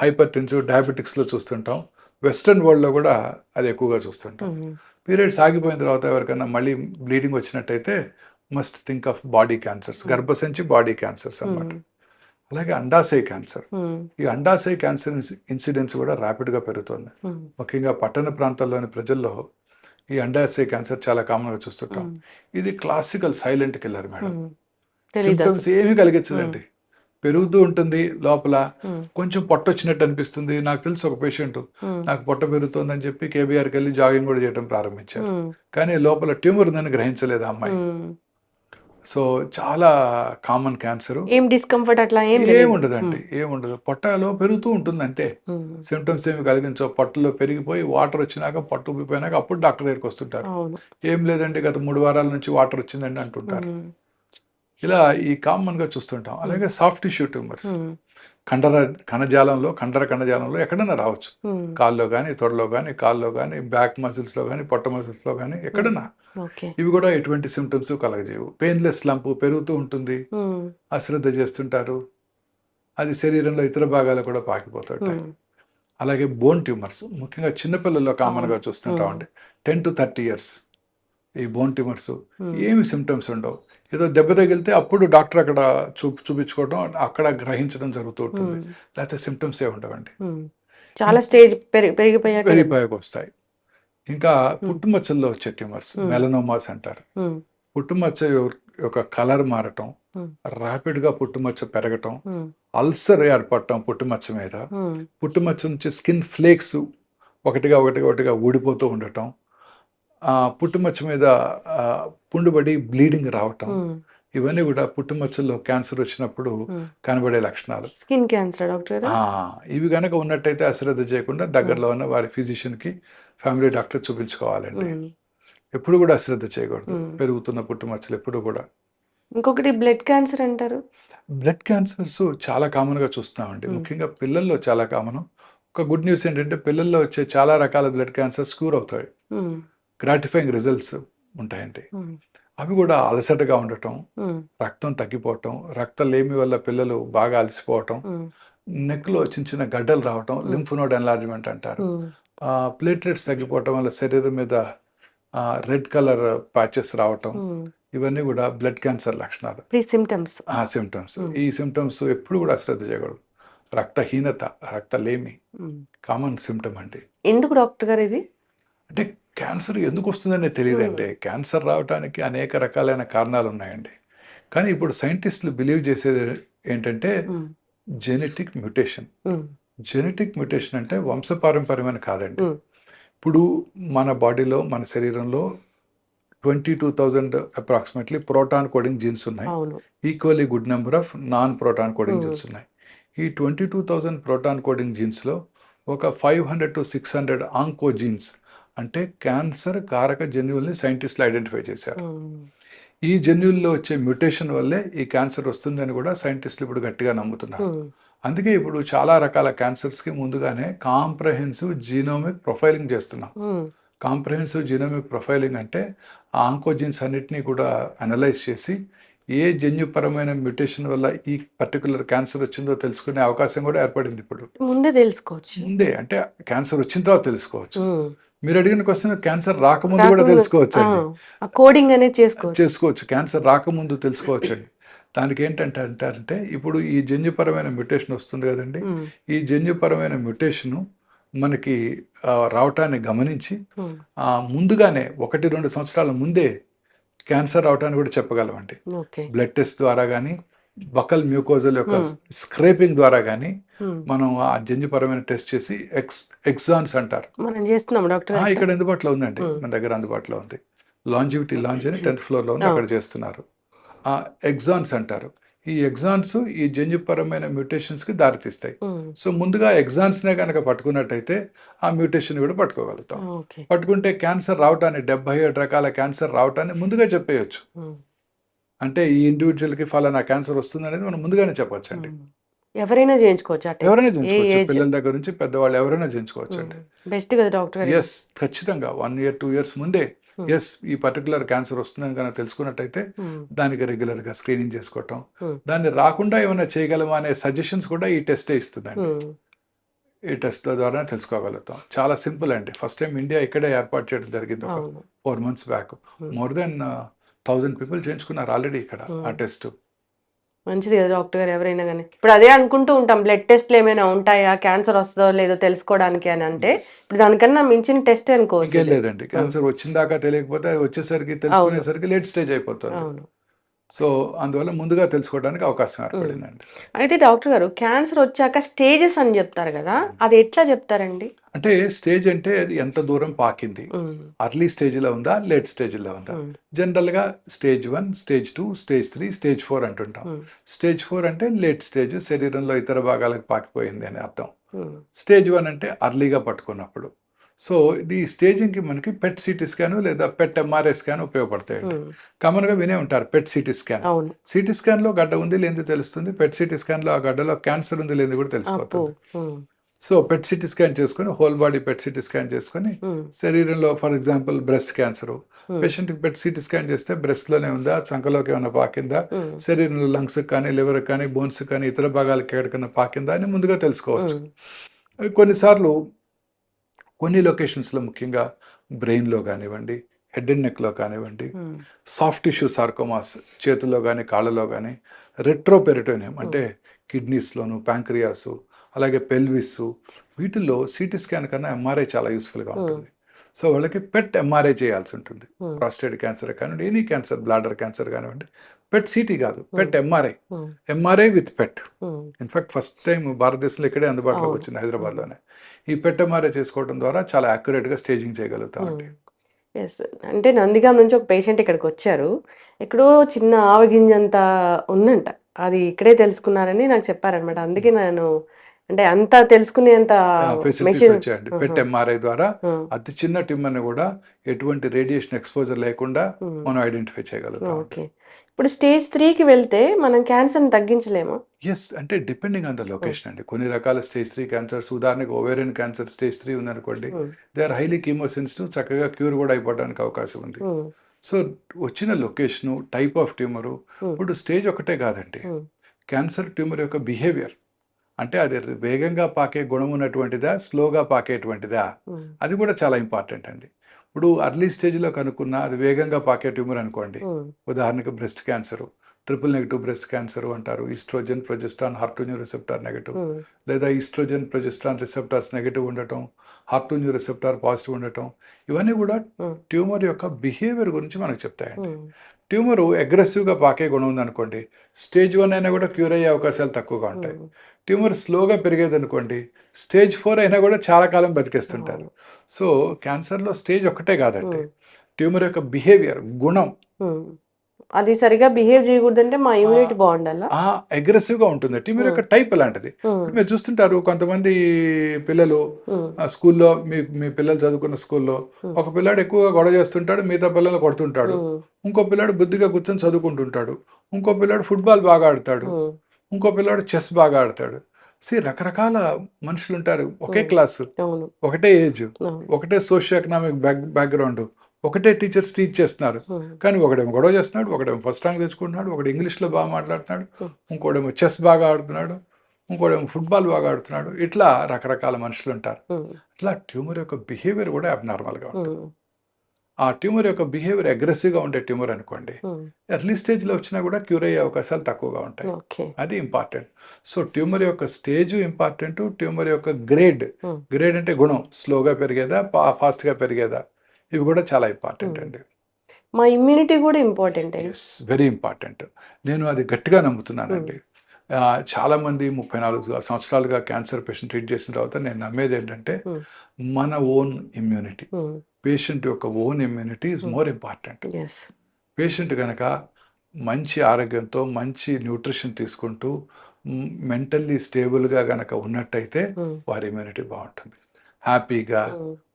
హైపర్ టెన్సివ్ డయాబెటిక్స్లో చూస్తుంటాం వెస్ట్రన్ వరల్డ్లో కూడా అది ఎక్కువగా చూస్తుంటాం. పీరియడ్స్ ఆగిపోయిన తర్వాత ఎవరికైనా మళ్ళీ బ్లీడింగ్ వచ్చినట్టయితే must think of body cancers Hmm. గర్భసంచి బాడీ క్యాన్సర్స్ అన్నమాట హ్మ్. అలాగే అండాశయ క్యాన్సర్ హ్మ్. ఈ అండాశయ క్యాన్సర్ ఇన్సిడెన్స్ కూడా ర్యాపిడ్గా పెరుగుతుంది హ్మ్. ముఖ్యంగా పట్టణ ప్రాంతాల్లోని ప్రజల్లో ఈ అండాశయ క్యాన్సర్ చాలా కామన్గా చూస్తుంటాం. ఇది classical silent killer madam symptoms అసలు. ఏమీ కలిగించదండి. పెరుగుతూ ఉంటుంది లోపల. కొంచెం పొట్ట వచ్చినట్టు అనిపిస్తుంది. నాకు తెలిసి ఒక పేషెంట్ నాకు పొట్ట పెరుగుతుందని చెప్పి కేబీఆర్కి వెళ్ళి జాగింగ్ కూడా చేయడం ప్రారంభించారు. కానీ లోపల ట్యూమర్ ఉందని గ్రహించలేదు అమ్మాయి. సో చాలా కామన్ క్యాన్సర్ ఏం డిస్కంఫర్ట్ అట్లా ఏం ఏముండదు పొట్టలో పెరుగుతూ ఉంటుంది అంతే. ఉమ్, సిమ్టమ్స్ ఏమి కలిగించవు. పొట్టలో పెరిగిపోయి వాటర్ వచ్చినాక పట్టు ఉబ్బిపోయినాక అప్పుడు డాక్టర్ దగ్గరికి వస్తుంటారు. ఏం లేదండి. గత మూడు వారాల నుంచి వాటర్ వచ్చిందండి అంటుంటారు. ఇలా ఈ కామన్గా చూస్తుంటాం అలాగే సాఫ్ట్ టిష్యూ ట్యూమర్స్. కండర కణజాలంలో కండర కణజాలంలో ఎక్కడైనా రావచ్చు. కాల్లో కానీ తొడలో కానీ కాల్లో కానీ బ్యాక్ మసిల్స్లో కానీ పొట్ట మసిల్స్లో కానీ ఎక్కడన్నా ఓకే. ఇవి కూడా ఎటువంటి సిమ్టమ్స్ కలగజేయవు. పెయిన్లెస్ లంపు పెరుగుతూ ఉంటుంది. అశ్రద్ధ చేస్తుంటారు. అది శరీరంలో ఇతర భాగాలు కూడా పాకిపోతుంటాయి. అలాగే బోన్ ట్యూమర్స్. ముఖ్యంగా చిన్నపిల్లల్లో కామన్గా చూస్తుంటామండి టెన్ టు థర్టీ ఇయర్స్. ఈ బోన్ ట్యూమర్స్. ఏమి సిమ్టమ్స్ ఉండవు. ఏదో దెబ్బ తగిలితే అప్పుడు డాక్టర్ అక్కడ చూ చూపించుకోవడం అక్కడ గ్రహించడం జరుగుతూ ఉంటుంది. లేకపోతే సిమ్టమ్స్ ఏ ఉండవండి. చాలా స్టేజ్ పెరిగి పెరిగిపోయాక పెరిగిపోయాక వస్తాయి ఇంకా పుట్టుమచ్చల్లో వచ్చే ట్యూమర్స్. మెలనోమాస్ అంటారు పుట్టుమచ్చ యొక్క కలర్ మారటం rapid గా పుట్టుమచ్చ పెరగటం అల్సర్ ఏర్పడటం పుట్టుమచ్చ మీద. పుట్టుమచ్చ నుంచి స్కిన్ ఫ్లేక్స్ ఒకటిగా ఒకటిగా ఒకటిగా ఊడిపోతూ ఉండటం పుట్టుమచ్చ మీద పుండుబడి బ్లీడింగ్ రావటం. ఇవన్నీ కూడా పుట్టుమచ్చల్లో క్యాన్సర్ వచ్చినప్పుడు. కనబడే లక్షణాలు. స్కిన్ క్యాన్సర్ డాక్టర్ ఇవి గనక ఉన్నట్టయితే అశ్రద్ధ చేయకుండా దగ్గరలో ఉన్న వారి physician కి ఫ్యామిలీ డాక్టర్ చూపించుకోవాలండి. ఎప్పుడు కూడా అశ్రద్ధ చేయకూడదు. పెరుగుతున్న పుట్టుమచ్చలు ఎప్పుడు కూడా. ఇంకొకటి బ్లడ్ క్యాన్సర్ అంటారు? బ్లడ్ క్యాన్సర్స్ చాలా కామన్గా చూస్తున్నామండి. ముఖ్యంగా పిల్లల్లో చాలా కామన్. ఒక గుడ్ న్యూస్ ఏంటంటే పిల్లల్లో వచ్చే చాలా రకాల బ్లడ్ క్యాన్సర్స్ క్యూర్ అవుతాయి. గ్రాటిఫైయింగ్ రిజల్ట్స్ ఉంటాయండి. అవి కూడా అలసటగా ఉండటం రక్తం తగ్గిపోవటం రక్తలేమి వల్ల పిల్లలు బాగా అలసిపోవటం నెక్లో చిన్న చిన్న గడ్డలు రావటం లింఫ్ నోడ్ ఎన్లార్జ్మెంట్ అంటారు. ప్లేట్లెట్స్ తగ్గిపోవటం వల్ల శరీరం మీద రెడ్ కలర్ ప్యాచెస్ రావటం. ఇవన్నీ కూడా బ్లడ్ క్యాన్సర్ లక్షణాలు. సిమ్టమ్స్. ఆ సిమ్టమ్స్. ఈ సిమ్టమ్స్ ఎప్పుడు కూడా అశ్రద్ధ చేయకూడదు. రక్తహీనత రక్తలేమి కామన్ సిమ్టమ్ అండి. ఎందుకు డాక్టర్ గారు ఇది? అంటే క్యాన్సర్ ఎందుకు వస్తుందనే తెలియదండి. క్యాన్సర్ రావడానికి అనేక రకాలైన కారణాలు ఉన్నాయండి కానీ ఇప్పుడు సైంటిస్టులు బిలీవ్ చేసేది ఏంటంటే జెనెటిక్ మ్యూటేషన్. జెనెటిక్ మ్యూటేషన్ అంటే వంశపారంపర్యమైన కాదండి. ఇప్పుడు మన బాడీలో మన శరీరంలో twenty two thousand approximately protein coding genes ఉన్నాయి. Equally good number of non protein coding. Genes ఉన్నాయి. ఈ twenty two thousand protein coding జీన్స్లో ఒక five hundred to six hundred oncogenes అంటే క్యాన్సర్ కారక జన్యువుల్ని సైంటిస్టులు ఐడెంటిఫై చేశారు. ఈ జన్యువుల్లో వచ్చే మ్యూటేషన్ వల్లే ఈ క్యాన్సర్ వస్తుందని కూడా సైంటిస్టులు ఇప్పుడు గట్టిగా నమ్ముతున్నారు. అందుకే ఇప్పుడు చాలా రకాల క్యాన్సర్స్కి ముందుగానే కాంప్రహెన్సివ్ జీనోమిక్ ప్రొఫైలింగ్ చేస్తున్నాం. కాంప్రహెన్సివ్ జీనోమిక్ ప్రొఫైలింగ్ అంటే ఆ ఆంకోజీన్స్ అన్నిటినీ కూడా అనలైజ్ చేసి ఏ జన్యుపరమైన మ్యూటేషన్ వల్ల ఈ పర్టికులర్ క్యాన్సర్ వచ్చిందో తెలుసుకునే అవకాశం కూడా ఏర్పడింది ఇప్పుడు. ముందే తెలుసుకోవచ్చు. ముందే అంటే క్యాన్సర్ వచ్చిన తర్వాత తెలుసుకోవచ్చు. మీరు అడిగిన క్వశ్చన్ క్యాన్సర్ రాకముందు కూడా తెలుసుకోవచ్చు కోడింగ్ అనేది చేసుకోవచ్చు. చేసుకోవచ్చు. క్యాన్సర్ రాకముందు తెలుసుకోవచ్చు అండి దానికి ఏంటంటే అంటారంటే ఇప్పుడు ఈ జన్యుపరమైన మ్యూటేషన్ వస్తుంది కదండి. ఈ జన్యుపరమైన మ్యూటేషను మనకి రావటాన్ని గమనించి ముందుగానే ఒకటి రెండు సంవత్సరాల ముందే క్యాన్సర్ రావటాన్ని కూడా చెప్పగలమండి. బ్లడ్ టెస్ట్ ద్వారా కానీ బకల్ మ్యూకోజల్ యొక్క Hmm. స్క్రేపింగ్ ద్వారా కానీ ఉమ్, మనం ఆ జన్యుపరమైన టెస్ట్ చేసి ఎక్స్ ఎగ్జాన్స్ అంటారు. మనం చేస్తున్నాం డాక్టర్ ఇక్కడ అందుబాటులో ఉందండి. Hmm. మన దగ్గర అందుబాటులో ఉంది. లాంజివిటీ లాంజ్ అని టెన్త్ ఫ్లోర్లో ఉంది. అక్కడ చేస్తున్నారు. ఆ ఎగ్జాన్స్ అంటారు. ఈ ఎగ్జాన్స్ ఈ జన్యుపరమైన మ్యూటేషన్స్కి దారితీస్తాయి. ఉమ్, సో ముందుగా ఎగ్జామ్స్నే కనుక పట్టుకున్నట్టయితే ఆ మ్యూటేషన్ కూడా పట్టుకోగలుగుతాం. పట్టుకుంటే క్యాన్సర్ రావటాన్ని డెబ్బై ఏడు రకాల క్యాన్సర్ రావటాన్ని ముందుగా చెప్పేయచ్చు. అంటే ఈ ఇండివిజువల్కి ఫలానా క్యాన్సర్ వస్తుంది అనేది మనం ముందుగానే చెప్పొచ్చు అండి. ఎవరైనా చేయించుకోవచ్చు ఎవరైనా చేయించుకోవచ్చు. పిల్లల దగ్గర నుంచి పెద్దవాళ్ళు ఎవరైనా చేయించుకోవచ్చు అండి బెస్ట్ కదా డాక్టర్ ఎస్ ఖచ్చితంగా. వన్ ఇయర్ టూ ఇయర్స్ ముందే. ఎస్ ఈ పర్టికులర్ క్యాన్సర్ వస్తుందని కనుక తెలుసుకున్నట్టయితే దానికి రెగ్యులర్గా స్క్రీనింగ్ చేసుకోవటం. దాన్ని రాకుండా ఏమైనా చేయగలమా అనే సజెషన్స్ కూడా ఈ టెస్టే ఇస్తుందండి. ఈ టెస్ట్ ద్వారా తెలుసుకోగలుగుతాం. చాలా సింపుల్ అండి. ఫస్ట్ టైం ఇండియా ఇక్కడే ఏర్పాటు చేయడం జరిగింది ఒక four months back. More than thousand people చేయించుకున్నారు ఆల్రెడీ ఇక్కడ Hmm. ఆ టెస్ట్. మంచిది కదా డాక్టర్ గారు ఎవరైనా కానీ ఇప్పుడు అదే అనుకుంటూ ఉంటాం బ్లడ్ టెస్ట్లు ఏమైనా ఉంటాయా క్యాన్సర్ వస్తుందో లేదో తెలుసుకోవడానికి అని అంటే ఇప్పుడు దానికన్నా మించిన టెస్ట్ అనుకోవచ్చు. లేదండి. క్యాన్సర్ వచ్చిందాకా తెలియకపోతే అది వచ్చేసరికి తెలుసుకునేసరికి లేట్ స్టేజ్ అయిపోతుంది. అవును. సో అందువల్ల ముందుగా తెలుసుకోవడానికి అవకాశం ఏర్పడిందండి. అయితే డాక్టర్ గారు క్యాన్సర్ వచ్చాక స్టేజెస్ అని చెప్తారు కదా అది ఎట్లా చెప్తారండి? అంటే స్టేజ్ అంటే అది ఎంత దూరం పాకింది? అర్లీ స్టేజ్లో ఉందా లేట్ స్టేజ్లో ఉందా? జనరల్గా stage one stage two stage three stage four అంటుంటాం. స్టేజ్ ఫోర్ అంటే లేట్ స్టేజ్ శరీరంలో ఇతర భాగాలకు పాకిపోయింది అని అర్థం. స్టేజ్ వన్ అంటే అర్లీగా పట్టుకున్నప్పుడు. సో ఇది స్టేజింగ్కి మనకి పెట్ సిటీ స్కాన్ లేదా పెట్ ఎంఆర్ఐ స్కాన్ ఉపయోగపడతాయండి. కామన్గా వినే ఉంటారు పెట్ సిటీ స్కాన్ సిటీ స్కాన్లో గడ్డ ఉంది లేనిది తెలుస్తుంది. పెట్ సిటీ స్కాన్లో ఆ గడ్డలో క్యాన్సర్ ఉంది లేనిది కూడా తెలిసిపోతుంది. సో పెట్ సిటీ స్కాన్ చేసుకొని whole body PET CT scan చేసుకొని శరీరంలో ఫర్ ఎగ్జాంపుల్ బ్రెస్ట్ క్యాన్సర్ పేషెంట్కి పెట్ సిటీ స్కాన్ చేస్తే బ్రెస్ట్లోనే ఉందా? చంకలోకి ఏమైనా పాకిందా? శరీరంలో లంగ్స్ కానీ లివర్ కానీ బోన్స్ కానీ ఇతర భాగాలకి ఎక్కడికైనా పాకిందా? అని ముందుగా తెలుసుకోవచ్చు. కొన్నిసార్లు కొన్ని లొకేషన్స్లో ముఖ్యంగా బ్రెయిన్లో కానివ్వండి హెడ్ అండ్ నెక్లో కానివ్వండి సాఫ్ట్ టిష్యూ సార్కోమాస్ చేతుల్లో కానీ కాళ్ళలో కానీ రెట్రోపెరిటోనియం అంటే కిడ్నీస్లోను ప్యాంక్రియాసు అలాగే పెల్విస్ వీటిల్లో సిటీ స్కాన్ కన్నా ఎంఆర్ఐ చాలా యూస్ఫుల్గా ఉంటుంది. సో వాళ్ళకి పెట్ ఎంఆర్ఐ చేయాల్సి ఉంటుంది. ప్రాస్టేట్ క్యాన్సర్ కానివ్వండి ఎనీ క్యాన్సర్ బ్లాడర్ క్యాన్సర్ కానివ్వండి పెట్ సిటీ కాదు. PET MRI MRI with PET in fact first time భారతదేశంలో ఇక్కడే అందుబాటులోకి. వచ్చింది హైదరాబాద్లోనే. ఈ పెట్ ఎంఆర్ఐ చేసుకోవడం ద్వారా చాలా యాక్యురేట్గా స్టేజింగ్ చేయగలుగుతామండి ఎస్ అంటే నందిగాం నుంచి ఒక పేషెంట్ ఇక్కడికి వచ్చారు. ఎక్కడో చిన్న ఆవగింజంత ఉందంట. అది ఇక్కడే తెలుసుకున్నారని నాకు చెప్పారనమాట అందుకే నేను అంటే అంత తెలుసుకునేంత వచ్చాయండి. పెట్ ఎంఆర్ఐ ద్వారా అతి చిన్న టిమ్మర్ని కూడా ఎటువంటి రేడియేషన్ ఎక్స్పోజర్ లేకుండా మనం ఐడెంటిఫై చేయగలుగుతాం ఓకే. ఇప్పుడు స్టేజ్ త్రీకి వెళ్తే మనం క్యాన్సర్ని తగ్గించలేమా? ఎస్ అంటే డిపెండింగ్ ఆన్ ద లొకేషన్ అండి. కొన్ని రకాల స్టేజ్ త్రీ క్యాన్సర్స్ ఉదాహరణకు ఓవేరియన్ క్యాన్సర్ స్టేజ్ త్రీ ఉందనుకోండి దే ఆర్ హైలీ కీమోసెన్సిటివ్ చక్కగా క్యూర్ కూడా అయిపోవడానికి అవకాశం ఉంది. సో వచ్చిన లొకేషను టైప్ ఆఫ్ ట్యూమరు ఇప్పుడు స్టేజ్ ఒకటే కాదండి. క్యాన్సర్ ట్యూమర్ యొక్క బిహేవియర్ అంటే అది వేగంగా పాకే గుణం ఉన్నటువంటిదా స్లోగా పాకేటువంటిదా? అది కూడా చాలా ఇంపార్టెంట్ అండి. ఇప్పుడు అర్లీ స్టేజ్లో కనుక్కున్న అది వేగంగా పాకే ట్యూమర్ అనుకోండి. ఉదాహరణకు breast cancer. Triple negative breast cancer అంటారు. Oestrogen progesterone hormone receptor negative. లేదా ఈస్ట్రోజన్ ప్రొజెస్ట్రాన్ రిసెప్టార్స్ నెగిటివ్ ఉండటం హార్టోన్యూ రిసెప్టార్ పాజిటివ్ ఉండటం ఇవన్నీ కూడా ట్యూమర్ యొక్క బిహేవియర్ గురించి మనకు చెప్తాయండి. ట్యూమరు అగ్రెసివ్గా పాకే గుణం ఉందనుకోండి స్టేజ్ వన్ అయినా కూడా క్యూర్ అయ్యే అవకాశాలు తక్కువగా ఉంటాయి. ట్యూమర్ స్లోగా పెరిగేది అనుకోండి స్టేజ్ ఫోర్ అయినా కూడా చాలా కాలం బతికేస్తుంటారు. సో క్యాన్సర్లో స్టేజ్ ఒకటే కాదండి. ట్యూమర్ యొక్క బిహేవియర్ గుణం. అది సరిగా బిహేవ్ చేయకూడదంటే మా ఇమ్యూనిటీ బాగుండాలా? ఆ అగ్రెసివ్గా ఉంటుంది. ట్యూమర్ యొక్క టైప్ ఇప్పుడు మీరు చూస్తుంటారు కొంతమంది పిల్లలు స్కూల్లో మీ మీ పిల్లలు చదువుకున్న స్కూల్లో. ఒక పిల్లాడు ఎక్కువగా గొడవ చేస్తుంటాడు మిగతా పిల్లలు కొడుతుంటాడు. ఇంకో పిల్లాడు బుద్ధిగా కూర్చొని చదువుకుంటుంటాడు. ఇంకో పిల్లాడు ఫుట్బాల్ బాగా ఆడతాడు. ఇంకో పిల్లాడు చెస్ బాగా ఆడతాడు. సి రకరకాల మనుషులు ఉంటారు ఒకే. క్లాస్ ఒకటే ఏజ్ ఒకటే సోషియో ఎకనామిక్ బ్యాక్ బ్యాక్గ్రౌండ్ ఒకటే టీచర్స్ టీచ్ చేస్తున్నారు. ఉమ్, కానీ ఒకడేమో గొడవ చేస్తున్నాడు ఒకడేమో ఫస్ట్ ర్యాంక్ తెచ్చుకుంటున్నాడు ఒకడు ఇంగ్లీష్లో బాగా మాట్లాడుతున్నాడు Hmm. ఇంకోడేమో చెస్ బాగా ఆడుతున్నాడు ఇంకోడేమో ఫుట్బాల్ బాగా ఆడుతున్నాడు. ఇట్లా రకరకాల మనుషులు ఉంటారు. ఇట్లా ట్యూమర్ యొక్క బిహేవియర్ కూడా అబ్నార్మల్గా ఉంటుంది. ఆ ట్యూమర్ యొక్క బిహేవియర్ అగ్రెసివ్గా ఉండే ట్యూమర్ అనుకోండి ఎర్లీ స్టేజ్లో వచ్చినా కూడా క్యూర్ అయ్యే అవకాశాలు తక్కువగా ఉంటాయి. అది ఇంపార్టెంట్ సో ట్యూమర్ యొక్క స్టేజ్ ఇంపార్టెంట్ ట్యూమర్ యొక్క గ్రేడ్ Hmm. గ్రేడ్ అంటే గుణం. స్లోగా పెరిగేదా ఫాస్ట్గా పెరిగేదా? ఇవి కూడా చాలా ఇంపార్టెంట్. అండి. మా ఇమ్యూనిటీ కూడా ఇంపార్టెంట్ ఎస్ వెరీ ఇంపార్టెంట్ నేను అది గట్టిగా నమ్ముతున్నానండి. ఆ, చాలా మంది ముప్పై నాలుగు సంవత్సరాలుగా క్యాన్సర్ పేషెంట్ ట్రీట్ చేసిన తర్వాత నేను నమ్మేది ఏంటంటే. మన ఓన్ ఇమ్యూనిటీ పేషెంట్ యొక్క own immunity is. More important patient కనుక మంచి ఆరోగ్యంతో మంచి న్యూట్రిషన్ తీసుకుంటూ మెంటల్లీ స్టేబుల్గా కనుక ఉన్నట్టయితే వారి ఇమ్యూనిటీ బాగుంటుంది. హ్యాపీగా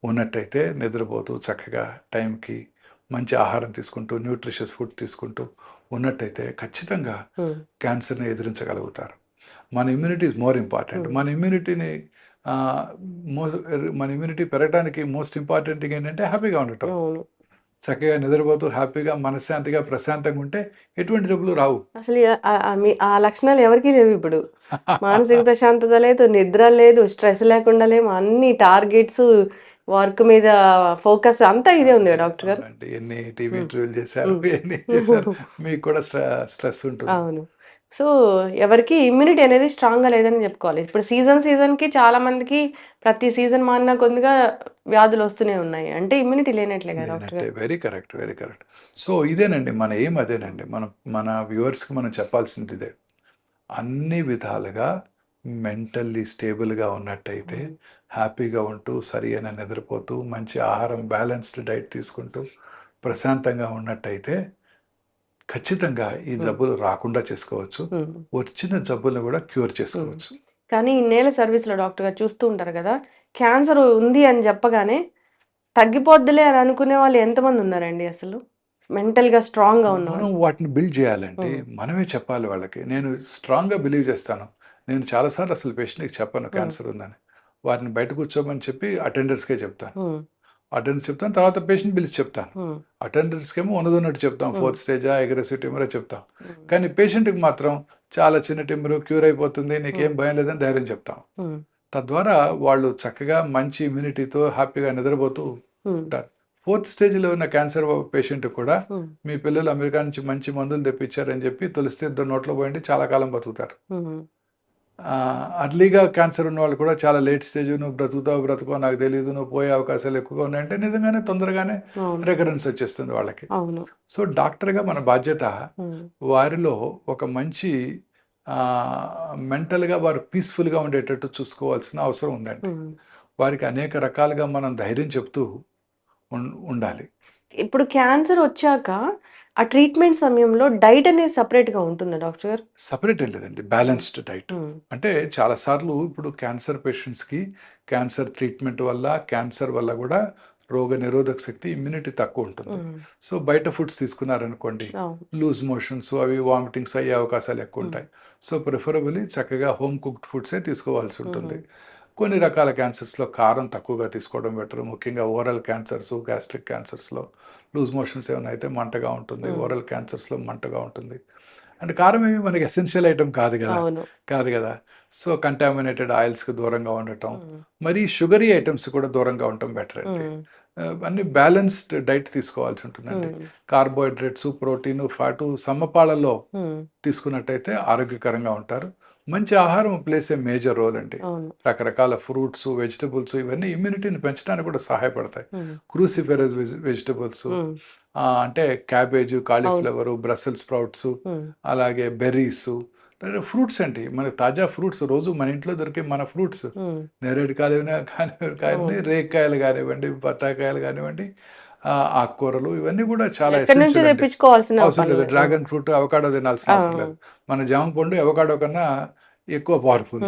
ఉన్నట్టయితే నిద్రపోతూ చక్కగా టైంకి మంచి ఆహారం తీసుకుంటూ న్యూట్రిషియస్ ఫుడ్ తీసుకుంటూ ఉన్నట్టయితే ఖచ్చితంగా క్యాన్సర్ని ఎదిరించగలుగుతారు. మన ఇమ్యూనిటీ ఇస్ మోర్ ఇంపార్టెంట్. మన ఇమ్యూనిటీని మన ఇమ్యూనిటీ పెరగడానికి మోస్ట్ ఇంపార్టెంట్ థింగ్ ఏంటంటే హ్యాపీగా ఉండటం. చక్కగా నిద్రపోతూ హ్యాపీగా మనశ్శాంతిగా ప్రశాంతంగా ఉంటే ఎటువంటి జబ్బులు రావు అసలు ఆ- లక్షణాలు ఎవరికీ లేవు ఇప్పుడు మానసిక ప్రశాంతత లేదు నిద్ర లేదు స్ట్రెస్ లేకుండా లేము అన్ని టార్గెట్స్ వర్క్ మీద ఫోకస్ అంతా ఇదే ఉంది డాక్టర్ గారు. ఎన్ని టీవీ. ఇంటర్వ్యూలు చేశారు. ఎన్ని చేశారు మీకు కూడా స్ట్రెస్ ఉంటుంది అవును సో, ఎవరికీ ఇమ్యూనిటీ అనేది స్ట్రాంగ్‌గా లేదని జెప్పుకోవాలి. ఇప్పుడు సీజన్ సీజన్‌కి చాలా మందికి ప్రతి సీజన్ మారిన కొద్దిగా వ్యాధులొస్తూనే ఉన్నాయి. అంటే ఇమ్యూనిటీ లేనట్లే. గారు. Very correct. Very correct. So, ఇదేనండి మన ఎయిమ్ అదేనండి. మనం మన వ్యూవర్స్‌కి మనం చెప్పాల్సింది ఇదే. అన్ని విధాలుగా మెంటల్లీ స్టేబుల్‌గా ఉన్నట్టయితే. హ్యాపీగా ఉంటూ, సరియైన నిద్రపోతూ, మంచి ఆహారం బ్యాలెన్స్డ్ డైట్ తీసుకుంటూ, ప్రశాంతంగా ఉన్నట్టయితే, ఖచ్చితంగా ఈ. జబ్బులు రాకుండా చేసుకోవచ్చు. వచ్చిన జబ్బులను గూడా క్యూర్. చేసుకోవచ్చు. కానీ ఇన్నేళ్ళ సర్వీస్‌లో డాక్టర్ గారు చూస్తూ ఉంటారు గదా! క్యాన్సర్ ఉంది అని జెప్పగానే తగ్గిపోద్దిలే అని అనుకునే వాళ్ళు ఎంతమంది ఉన్నారండి అసలు? మెంటల్‌గా స్ట్రాంగ్‌గా మనం ఉన్నవాళ్ళు? వాటిని బిల్డ్. హ్మ్. మనమే చెప్పాలి వాళ్ళకి. నేను స్ట్రాంగ్‌గా బిలీవ్ చేస్తాను. నేను చాలా సార్లు అసలు పేషెంట్‌కి చెప్పను. క్యాన్సర్ ఉందని. వారిని బయట కూర్చోమని చెప్పి అటెండర్స్‌కే చెప్తాను. అటెండర్స్ చెప్తాను. తర్వాత పేషెంట్ పిలిచి చెప్తాను. హ్మ్. అటెండర్స్‌కేమో ఉన్నదున్నట్టు చెప్తాం. హ్మ్. ఫోర్త్ స్టేజా, అగ్రెసివ్ ట్యూమరా చెప్తాం. కానీ పేషెంట్‌కి మాత్రం చాలా చిన్న ట్యూమరు క్యూర్ అయిపోతుంది. నీకేం. భయం లేదని ధైర్యం చెప్తాం. తద్వారా వాళ్ళు చక్కగా మంచి ఇమ్యూనిటీతో హ్యాపీగా నిద్రపోతూ. ఉంటారు. ఫోర్త్ స్టేజ్‌లో ఉన్న క్యాన్సర్ పేషెంట్ కూడా. మీ పిల్లలు అమెరికా నుంచి మంచి మందులు తెప్పించారని చెప్పి తులసి తీర్థం నోట్లో పోయండి చాలా కాలం బతుకుతారు. అర్లీగా క్యాన్సర్ ఉన్నవాళ్ళు కూడా చాలా లేట్ స్టేజ్ నువ్వు బ్రతుకుతావో బ్రతకవో నాకు తెలీదు. నువ్వు పోయే అవకాశాలు ఎక్కువగా ఉన్నాయంటే నిజంగానే తొందరగానే. రికరెన్స్ వచ్చేస్తుంది వాళ్ళకి. సో, డాక్టర్‌గా మన బాధ్యత. వారిలో ఒక మంచి మెంటల్‌గా వారు పీస్‌ఫుల్‌గా ఉండేటట్టు చూసుకోవాల్సిన అవసరం ఉందండి. వారికి అనేక రకాలుగా మనం ధైర్యం చెప్తూ ఉండాలి. ఇప్పుడు క్యాన్సర్ వచ్చాక ఆ ట్రీట్మెంట్ సమయంలో డైట్ అనేది సెపరేట్‌గా ఉంటుందా డాక్టర్ గారు? సెపరేట్ ఏం లేదండి. Balanced diet. అంటే చాలా సార్లు ఇప్పుడు క్యాన్సర్ పేషెంట్స్‌కి క్యాన్సర్ ట్రీట్మెంట్ వల్ల, క్యాన్సర్ వల్ల గూడా రోగనిరోధక శక్తి, ఇమ్యూనిటీ తక్కువ ఉంటుంది. సో, బయట ఫుడ్స్ తీసుకున్నారనుకోండి. లూజ్ మోషన్స్ అవి వామిటింగ్స్ అయ్యే అవకాశాలు ఎక్కువ. ఉంటాయి. సో, ప్రిఫరబుల్లీ చక్కగా హోమ్ కుక్డ్ ఫుడ్సే తీసుకోవాల్సి ఉంటుంది. కొన్ని రకాల క్యాన్సర్స్‌లో కారం తక్కువగా తీసుకోవడం బెటర్. ముఖ్యంగా ఓరల్ క్యాన్సర్స్, గ్యాస్ట్రిక్ క్యాన్సర్స్‌లో లూజ్ మోషన్స్ ఏమైనా అయితే మంటగా ఉంటుంది. ఓరల్ క్యాన్సర్స్‌లో మంటగా ఉంటుంది. అంటే కారం ఏమి మనకి ఎసెన్షియల్ ఐటెమ్ కాదు! అవును. కాదు గదా! సో, కంటామినేటెడ్ ఆయిల్స్‌కి దూరంగా ఉండటం. మరీ షుగరీ ఐటెమ్స్ కూడా దూరంగా ఉండటం బెటర్ అండి. అన్నీ బ్యాలెన్స్డ్ డైట్ తీసుకోవాల్సి ఉంటుందండి. కార్బోహైడ్రేట్స్, ప్రోటీను, ఫ్యాటు సమపాళల్లో హ్మ్. తీసుకున్నట్టయితే ఆరోగ్యకరంగా ఉంటారు. మంచి ఆహారం ప్లేస్ ఏ మేజర్ రోల్ అండి. రకరకాల ఫ్రూట్స్, వెజిటబుల్స్ ఇవన్నీ ఇమ్యూనిటీని పెంచడానికి కూడా సహాయపడతాయి. క్రూసిఫెరస్ వెజి వెజిటబుల్స్ అంటే క్యాబేజు. Cauliflower, Brussels sprouts. అలాగే బెర్రీసు ఫ్రూట్స్ అండి. మనకి తాజా ఫ్రూట్స్ రోజు మన ఇంట్లో దొరికే మన ఫ్రూట్స్ హ్మ్. నేరేడుకాయలైనా కానివ్వండి, కానివ్వండి. రేగికాయలు గానివ్వండి, బత్తాకాయలు గానివ్వండి, ఆహ్, ఆకుకూరలు ఇవన్నీ కూడా చాలా. తెప్పించుకోవాల్సిన అవసరం లేదు. డ్రాగన్ ఫ్రూట్, అవకాడో తినాల్సిన! అవసరం లేదు. మన జామ పండు అవకాడో కన్నా ఎక్కువ పవర్‌ఫుల్.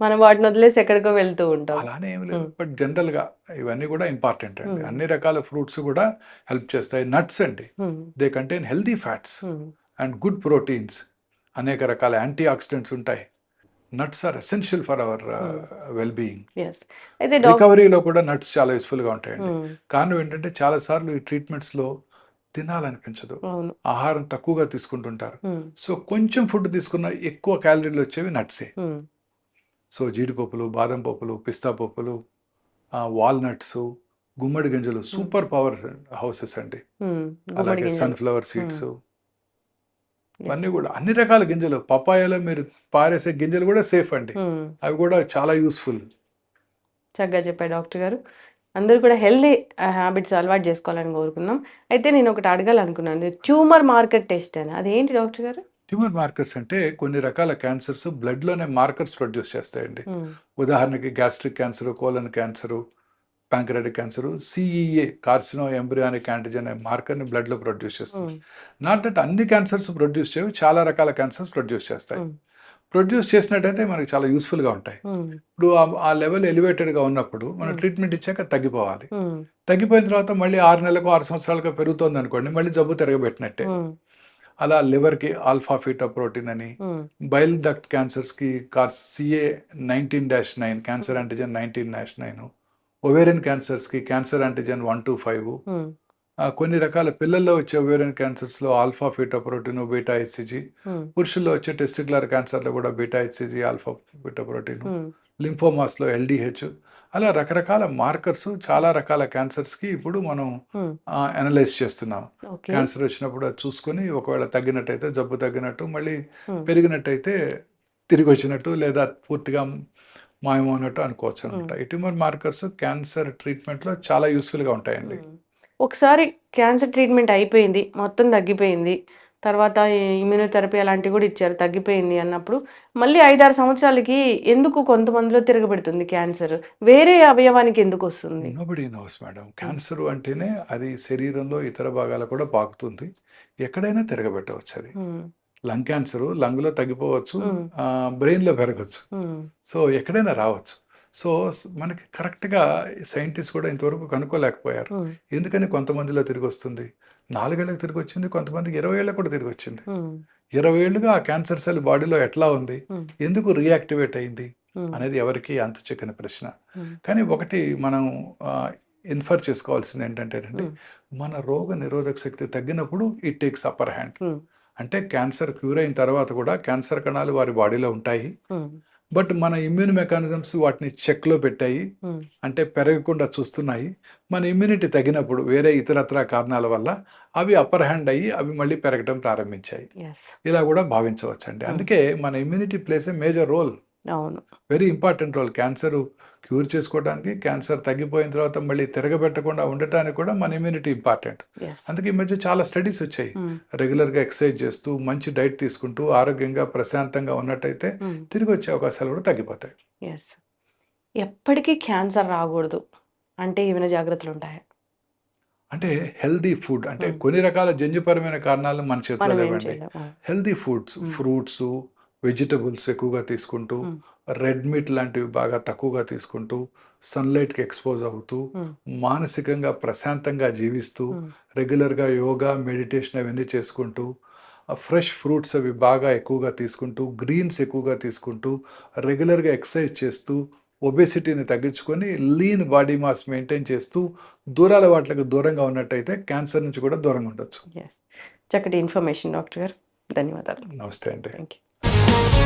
మనం వాటిని వదిలేసి ఎక్కడికో వెళ్తూ ఉంటాం. అలానే ఏమి లేదు. బట్ జనరల్‌గా ఇవన్నీ కూడా ఇంపార్టెంట్ అండి. అన్ని రకాల ఫ్రూట్స్ కూడా హెల్ప్ చేస్తాయి. నట్స్ అండి. They contain healthy fats. And good proteins. అనేక రకాల యాంటీ ఆక్సిడెంట్స్ ఉంటాయి. Nuts are essential for our. Well being. రికవరీలో కూడా నట్స్ చాలా యూజ్‌ఫుల్‌గా ఉంటాయండి. హ్మ్. కారణం ఏంటంటే చాలా సార్లు ఈ ట్రీట్మెంట్స్‌లో తినాలనిపించదు. ఆహారం తక్కువగా తీసుకుంటుంటారు. హ్మ్. సో, కొంచెం ఫుడ్ తీసుకున్న ఎక్కువ క్యాలరీలు వచ్చేవి నట్సే. హ్మ్. సో, జీడిపప్పులు, బాదం పప్పులు, పిస్తా పప్పులు, వాల్‌నట్సు, గుమ్మడి గింజలు. సూపర్ పవర్ హౌసెస్ అండి. అలాగే. సన్‌ఫ్లవర్. సీడ్సు. ఇవన్నీ కూడా అన్ని రకాల గింజలు. పపాయాలో మీరు పారేసే గింజలు కూడా సేఫ్ అండి. హ్మ్. అవి కూడా చాలా యూజ్‌ఫుల్. చక్కగా చెప్పారు డాక్టర్ గారు. అందరూ కూడా హెల్తీ ఆహ్, హ్యాబిట్స్ అలవాటు చేసుకోవాలని కోరుకుందాం. అయితే నేను ఒకటి అడగాలనుకున్నాను. ట్యూమర్ మార్కర్ టెస్ట్ అని అదేంటి డాక్టర్ గారు? ట్యూమర్ మార్కర్స్ అంటే కొన్ని రకాల క్యాన్సర్స్ బ్లడ్‌లోనే మార్కర్స్ ప్రొడ్యూస్ చేస్తాయండి. హ్మ్. ఉదాహరణకి gastric cancer, colon cancer, pancreatic cancer, CEA carcinoembryonic antigen అనే మార్కర్‌ని బ్లడ్‌లో ప్రొడ్యూస్ చేస్తుంది. నాట్ దట్ అన్ని క్యాన్సర్స్ ప్రొడ్యూస్ చేయవు. చాలా రకాల క్యాన్సర్స్ ప్రొడ్యూస్ చేస్తాయి. ప్రొడ్యూస్ చేసినట్టయితే మనకు చాలా యూజ్‌ఫుల్‌గా ఉంటాయి. ఇప్పుడు ఆ లెవెల్ ఎలివేటెడ్‌గా ఉన్నప్పుడు మనం. ట్రీట్మెంట్ ఇచ్చాక తగ్గిపోవాలి. తగ్గిపోయిన తర్వాత మళ్ళీ 6 నెలలకో, 6 సంవత్సరాలకో పెరుగుతోందనుకోండి మళ్ళీ జబ్బు తిరగబెట్టినట్టే. అలా లివర్‌కి ఆల్ఫా ఫీటోప్రోటీన్ అని, హ్మ్. బైల్ డక్ట్ క్యాన్సర్స్‌కి కార్ సీఏ 19-9 క్యాన్సర్ హ్మ్. యాంటిజెన్ 19-9 ఒవేరియన్ క్యాన్సర్స్‌కి క్యాన్సర్ యాంటిజెన్ 1-5 హ్మ్. ఆహ్, కొన్ని రకాల పిల్లల్లో వచ్చే ఒవేరియన్ క్యాన్సర్స్‌లో ఆల్ఫా ఫీటోప్రోటీన్, బీటా హెచ్‌సీజీ. పురుషుల్లో వచ్చే టెస్టిక్యులర్ క్యాన్సర్‌లో కూడా బీటా హెచ్‌సీజీ, ఆల్ఫా ఫీటోప్రోటీన్ హ్మ్. లింఫోమాస్లో ఎల్డిహెచ్ అలా రకరకాల మార్కర్స్ చాలా రకాల క్యాన్సర్స్కి ఇప్పుడు మనం. అనలైజ్ చేస్తున్నాం ఓకే. క్యాన్సర్ వచ్చినప్పుడు అది చూసుకొని ఒకవేళ తగ్గినట్టయితే జబ్బు తగ్గినట్టు మళ్ళీ హ్మ్. పెరిగినట్టయితే తిరిగి వచ్చినట్టు లేదా పూర్తిగా మాయమన్నట్టు అనుకోవచ్చు అనమాట ఈ ట్యూమర్ మార్కర్స్ క్యాన్సర్ ట్రీట్మెంట్లో చాలా యూస్ఫుల్గా ఉంటాయండి. ఒకసారి క్యాన్సర్ ట్రీట్మెంట్ అయిపోయింది. మొత్తం తగ్గిపోయింది. తర్వాత ఇమ్యూనోథెరపీ అలాంటివి కూడా ఇచ్చారు. తగ్గిపోయింది అన్నప్పుడు మళ్ళీ 5, 6 సంవత్సరాలకి ఎందుకు కొంతమందిలో తిరగబెడుతుంది క్యాన్సర్? వేరే అవయవానికి ఎందుకొస్తుంది? నోబడి నోస్ మేడం క్యాన్సర్ అంటేనే అది శరీరంలో ఇతర భాగాలు కూడా పాకుతుంది ఎక్కడైనా తిరగబెట్టవచ్చు అది. లంగ్ క్యాన్సర్ లంగ్లో తగ్గిపోవచ్చు. బ్రెయిన్లో పెరగచ్చు. సో ఎక్కడైనా రావచ్చు సో మనకి కరెక్ట్గా సైంటిస్ట్ కూడా ఇంతవరకు కనుక్కోలేకపోయారు. ఎందుకని కొంతమందిలో తిరిగి వస్తుంది నాలుగేళ్ళకి తిరిగి వచ్చింది కొంతమందికి ఇరవై ఏళ్ళకి కూడా తిరిగి వచ్చింది. ఇరవై ఏళ్ళుగా ఆ క్యాన్సర్ సెల్ బాడీలో ఎట్లా ఉంది. ఎందుకు రియాక్టివేట్ అయింది. అనేది ఎవరికి అంతు చిక్కని ప్రశ్న. కానీ ఒకటి మనం ఇన్ఫర్ చేసుకోవాల్సింది హ్మ్. మన రోగ నిరోధక శక్తి తగ్గినప్పుడు ఇట్ టేక్స్ అప్పర్ హ్యాండ్. అంటే క్యాన్సర్ క్యూర్ అయిన తర్వాత కూడా క్యాన్సర్ కణాలు వారి బాడీలో ఉంటాయి. బట్ మన ఇమ్యూన్ మెకానిజమ్స్ వాటిని చెక్లో పెట్టాయి హ్మ్. అంటే పెరగకుండా చూస్తున్నాయి మన ఇమ్యూనిటీ తగినప్పుడు వేరే ఇతరత్ర కారణాల వల్ల అవి అప్పర్ హ్యాండ్ అయ్యి అవి మళ్ళీ పెరగడం ప్రారంభించాయి. ఇలా కూడా భావించవచ్చండి Hmm. అందుకే మన immunity plays a major role. Very important role cancer cure చేసుకోవడానికి క్యాన్సర్ తగ్గిపోయిన తర్వాత మళ్ళీ తిరగబెట్టకుండా ఉండటానికి కూడా మన ఇమ్యూనిటీ ఇంపార్టెంట్. అందుకే ఈ మధ్య చాలా స్టడీస్ వచ్చాయి హ్మ్. రెగ్యులర్గా ఎక్సర్సైజ్ చేస్తూ మంచి డైట్ తీసుకుంటూ ఆరోగ్యంగా ప్రశాంతంగా ఉన్నట్టయితే హ్మ్. తిరిగి వచ్చే అవకాశాలు కూడా తగ్గిపోతాయి యెస్. ఎప్పటికీ క్యాన్సర్ రాకూడదు. అంటే ఏమైనా జాగ్రత్తలుంటాయా? అంటే హెల్దీ ఫుడ్ అంటే Hmm. కొన్ని రకాల జన్యుపరమైన కారణాలు మన చేతిలో లేవండి. Healthy foods Hmm. Fruits vegetables ఎక్కువగా తీసుకుంటూ Hmm. రెడ్ మీట్ లాంటివి బాగా తక్కువగా తీసుకుంటూ సన్లైట్కి ఎక్స్పోజ్ అవుతూ. మానసికంగా ప్రశాంతంగా జీవిస్తూ. రెగ్యులర్గా యోగా మెడిటేషన్ అవన్నీ చేసుకుంటూ ఫ్రెష్ ఫ్రూట్స్ అవి బాగా ఎక్కువగా తీసుకుంటూ గ్రీన్స్ ఎక్కువగా తీసుకుంటూ రెగ్యులర్గా ఎక్సర్సైజ్ చేస్తూ ఒబేసిటీని తగ్గించుకొని లీన్ బాడీ మాస్ మెయింటైన్ చేస్తూ దూరాల వాటికి దూరంగా ఉన్నట్టయితే క్యాన్సర్ నుంచి కూడా దూరంగా ఉండొచ్చు. చక్కటి ఇన్ఫర్మేషన్ డాక్టర్ గారు. ధన్యవాదాలు. నమస్తే అండి thank you.